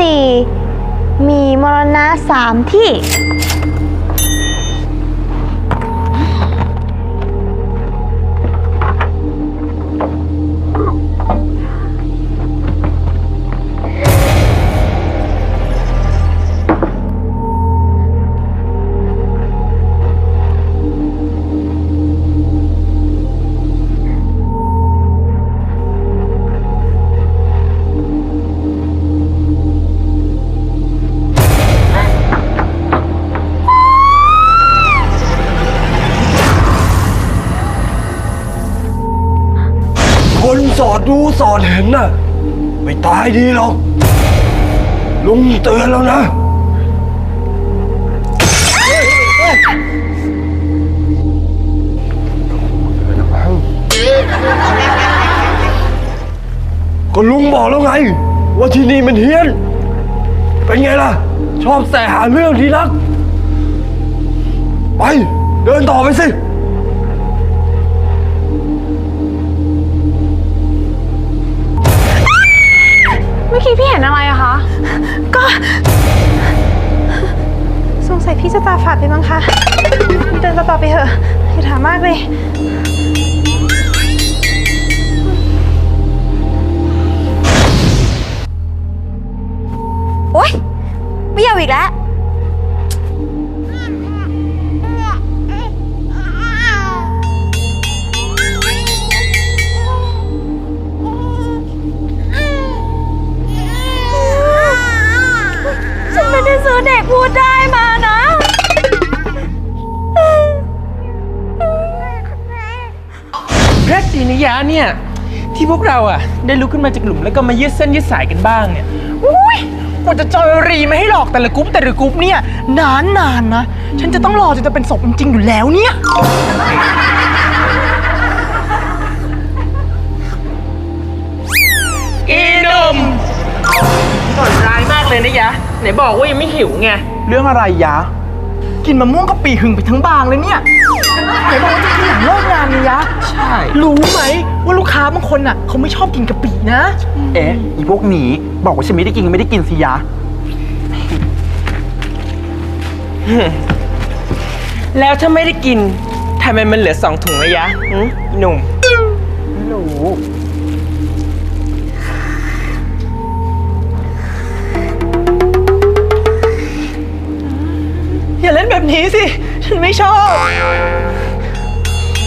4 มีมรณะ 3 ที่ สอดรู้สอดเห็นน่ะ ไม่ตายดีหรอก ลุงเตือนแล้วนะ ก็ลุงบอกแล้วไง ว่าที่นี่มันเฮี้ยน เป็นไงล่ะ ชอบแสหาเรื่องทีรัก ไป เดินต่อไปสิ มื่อกี้พี่เห็นอะไรอะคะ ก็สงสัยพี่จะตาฝาดไปมั้งคะ เดินต่อไปเถอะอย่าถามมากเลยะยะเนี่ย ที่พวกเราอะ ได้ลุกขึ้นมาจากหลุมแล้วก็มายืดเส้นยืดสายกันบ้างเนี่ยอุ้ยกว่าจะจอยรีมาให้หลอกแต่ละกรุ๊ปแต่ละกรุ๊ปเนี่ย นานนานนะ ฉันจะต้องรอจนจะเป็นศพจริงๆอยู่แล้วเนี่ย อีหนุ่มสนร้ายมากเลยนะยะ ไหนบอกว่ายังไม่หิวไง เรื่องอะไรยะ กินมะม่วงกะปิหึงไปทั้งบางเลยเนี่ย ไหนบอกว่าจะกินหลังเลิกงานนี่ยะ ใช่ รู้ไหมว่าลูกค้าบางคนอะเขาไม่ชอบกินกะปินะ เอ๊ะอีพวกหนีบอกว่าฉันไม่ได้กินก็ไม่ได้กินสิยะ แล้วถ้าไม่ได้กินทำไมมันเหลือสองถุงระยะหึอีหนุ่ม ไม่รู้ อย่าเล่นแบบนี้สิ ฉันไม่ชอบ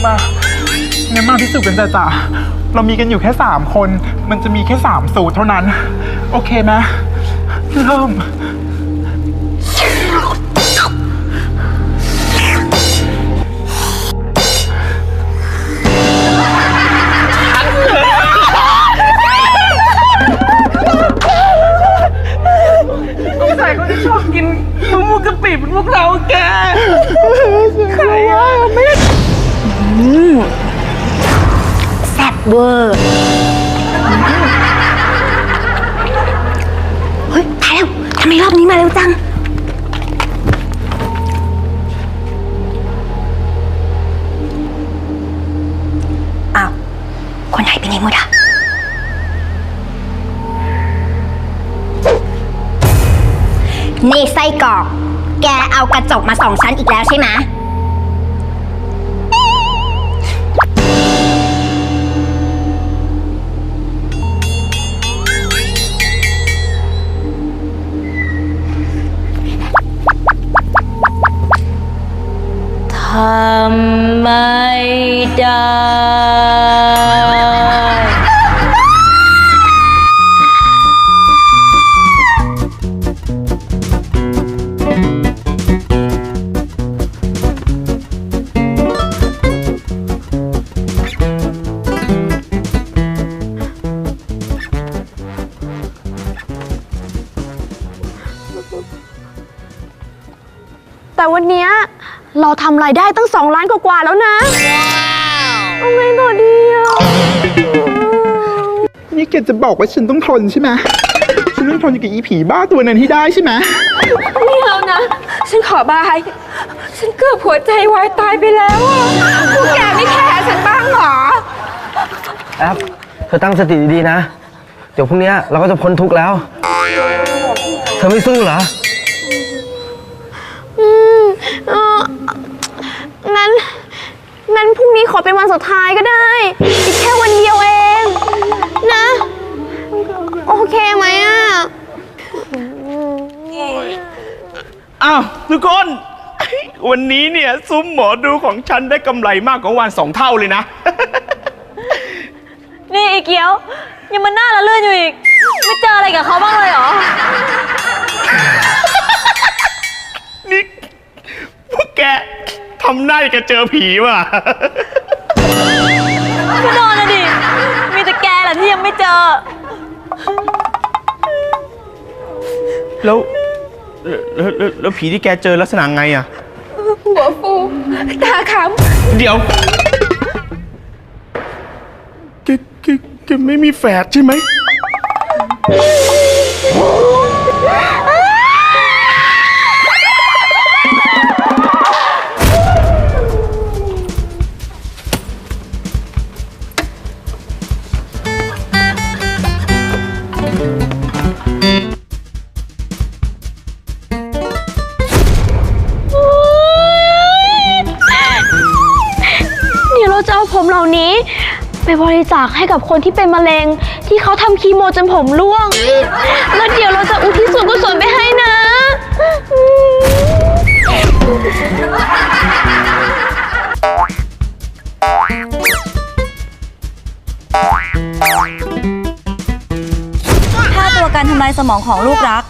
มางั้นมาพิสูจน์กันจ้ะจ้ะเรามีกันอยู่แค่สามคน มันจะมีแค่สามสูตรเท่านั้น โอเคไหมเริ่ม นี่ไส้กรอก แกเอากระจกมาสองชั้นอีกแล้วใช่ไหมทำไม่ได้ เราทำรายได้ตั้งสองล้านกว่าๆแล้วนะเอาไงต่อดีอะนี่แกจะบอกว่าฉันต้องทนใช่ไหมฉันต้องทนอยู่กับอีผีบ้าตัวนั้นให้ได้ใช่ไหมไม่เอานะ ฉันขอบาย ฉันเกือบหัวใจวายตายไปแล้วอะพวกแกไม่แคร์ฉันบ้างเหรอ แอปเธอตั้งสติดีๆนะ เดี๋ยวพรุ่งนี้เราก็จะพ้นทุกข์แล้ว เธอไม่สู้เหรอ เป็นวันสุดท้ายก็ได้ อีกแค่วันเดียวเอง นะ โอเคไหมอะอ้าวทุกคน วันนี้เนี่ยซุ้มหมอดูของฉันได้กำไรมากกว่าวันสองเท่าเลยนะ นี่ไอ้เกียวยังมันหน้าละเลื่อนอยู่อีก ไม่เจออะไรกับเขาบ้างเลยเหรอ นี่พวกแกทำหน้าอย่างกับเจอผีว่ะ แล้วแล้วแล้วแล้วผีที่แกเจอลักษณะไงอะ หัวฟู ตาขเดี๋ยวแกแกแกไม่มีแฝดใช่ไหมเนี้ ไปบริจาคให้กับคนที่เป็นมะเร็ง ที่เขาทำคีโมจนผมร่วง แล้วเดี๋ยวเราจะอุทิศส่วนกุศลไปให้นะถ้าตัวการทำลายสมองของลูกรัก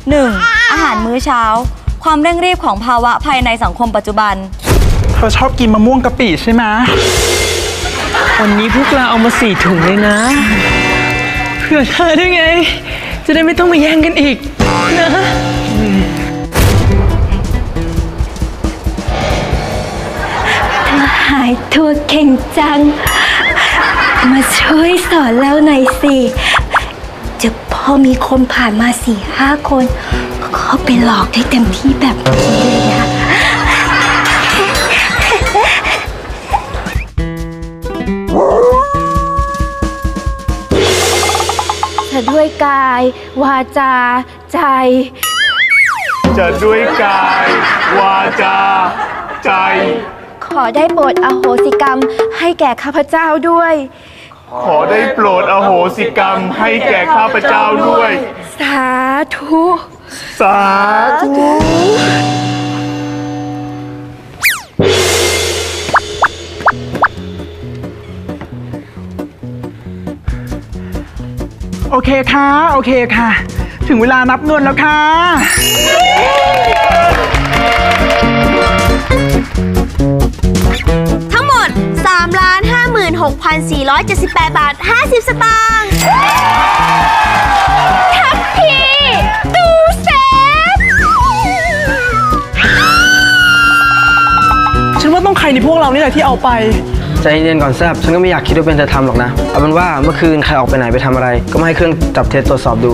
1. อาหารมื้อเช้า ความเร่งรีบของภาวะภายในสังคมปัจจุบัน เธอชอบกินมะม่วงกะปิใช่ไหม วันนี้พวกเราเอามาสี่ถุงเลยนะ เพื่อเธอด้วยไง จะได้ไม่ต้องมาแย่งกันอีกนะเธอหายตัวเก่งจัง มาช่วยสอนแล้วหน่อยสิ จะพอมีคนผ่านมาสี่ห้าคนก็ไปหลอกได้เต็มที่แบบนี้เลยนะ กาย วาจา ใจ จะด้วยกาย วาจา ใจ ขอได้โปรดอโหสิกรรมให้แก่ข้าพเจ้าด้วย ขอได้โปรดอโหสิกรรมให้แก่ข้าพเจ้าด้วย สาธุ สาธุ โอเคค่ะ โอเคค่ะ ถึงเวลานับเงินแล้วค่ะ ทั้งหมด 3 5 6 4 7 8 บาท 50 สตางค์ทัพพีตูเซฟฉันว่าต้องใครในพวกเรานี่แหละที่เอาไป ใจเย็นก่อนแซบฉันก็ไม่อยากคิดว่าเป็นจะทำหรอกนะ เอาเป็นว่าเมื่อคืนใครออกไปไหนไปทำอะไร ก็มาให้เครื่องจับเท็จตรวจสอบดู